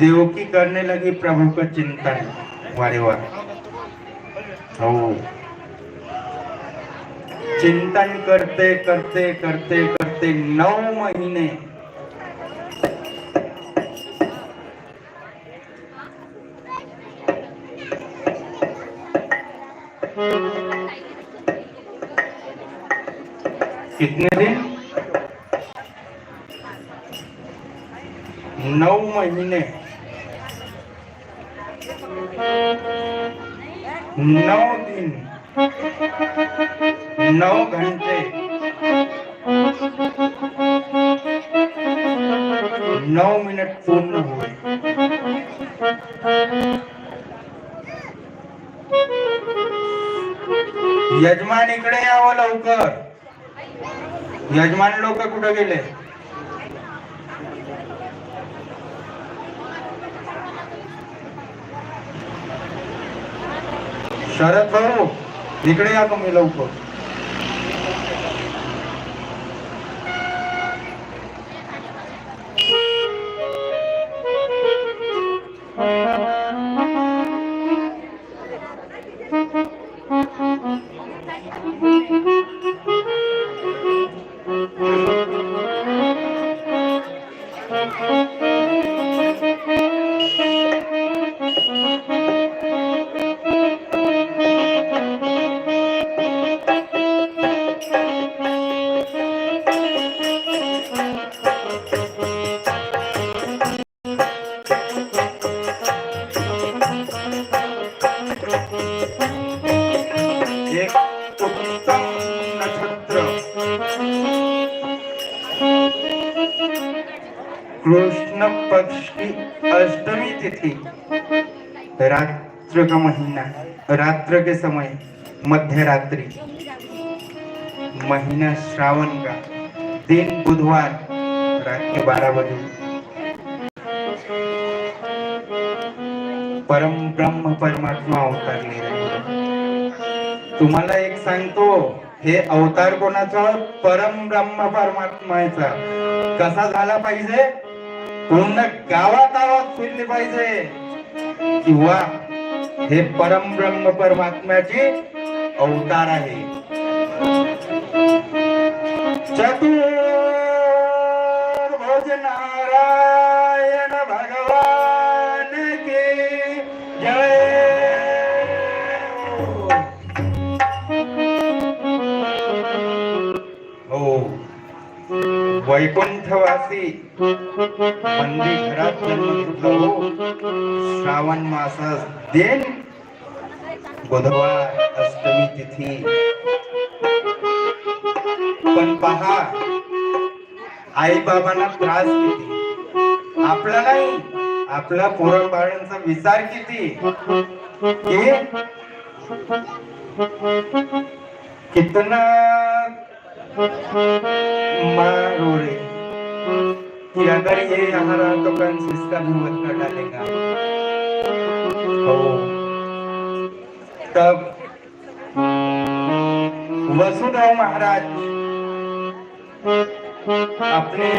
देवकी करने लगी प्रभु का चिंतन। वारे वाह चिंतन करते करते करते करते नौ महीने। कितने दिन? नौ महीने। नौ दिन. नौ घंटे. नौ मिनट पूर्ण हुए यजमान इकडे यावं लवकर. यजमान लोक कुठं गेले? शरद भाऊ इकडे या तुम्ही लवकर. कृष्ण पक्ष की अष्टमी तिथि। रात्र का महीना, रात्र के समय मध्य रात्रि महीना श्रावण का। दिन बुधवार, रात के बारह बजे। परम ब्रह्म परमात्मा अवतार तुम्हाला एक सांगतो हे अवतार कोणाचा? परम ब्रह्म परमात्माचा कसा झाला पाहिजे? पूर्ण गावात आवाज फिरले पाहिजे. किंवा हे परम ब्रह्म परमात्म्याचे अवतार आहे. चतुर्भुज वैकुंठवासी बंदी घरात जन्म घेतला हो. श्रावण मासास देन बुधवार अष्टमी तिथी. पण पहा आई बाबांना त्रास किती? आपला नाही आपल्या पोरबाळांचा विचार किती? कितना कि अगर ये यहाँ रहा तो कंस इसका भी कर डालेगा। तब वसुदेव महाराज अपने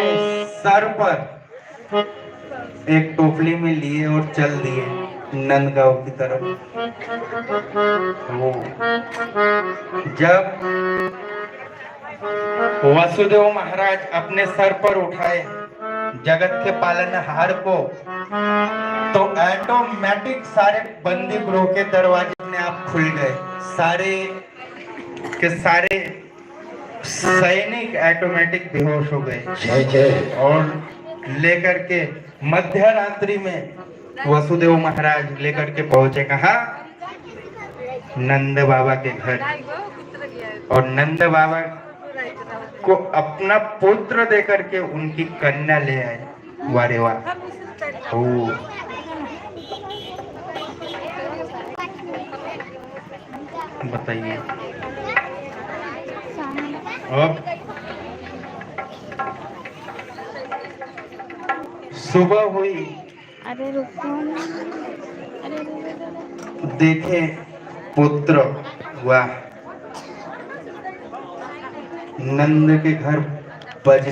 सर पर एक टोपली में लिए और चल दिए नंदगांव की तरफ़। वो जब वासुदेव महाराज अपने सर पर उठाए। जगत के पालनहार को तो ऑटोमेटिक सारे बंदी गृह के दरवाजे अपने आप खुल गए। सारे के सारे सैनिक ऑटोमेटिक बेहोश हो गए। जय जय। और लेकर के मध्य रात्रि में वसुदेव महाराज लेकर के पहुँचे कहा? नंद बाबा के घर। और नंद बाबा को अपना पुत्र देकर के उनकी कन्या ले आए। वारे वाह। बताइए। अब सुबह हुई। अरे रुको। देखे पुत्र। वाह। नंद के घर बज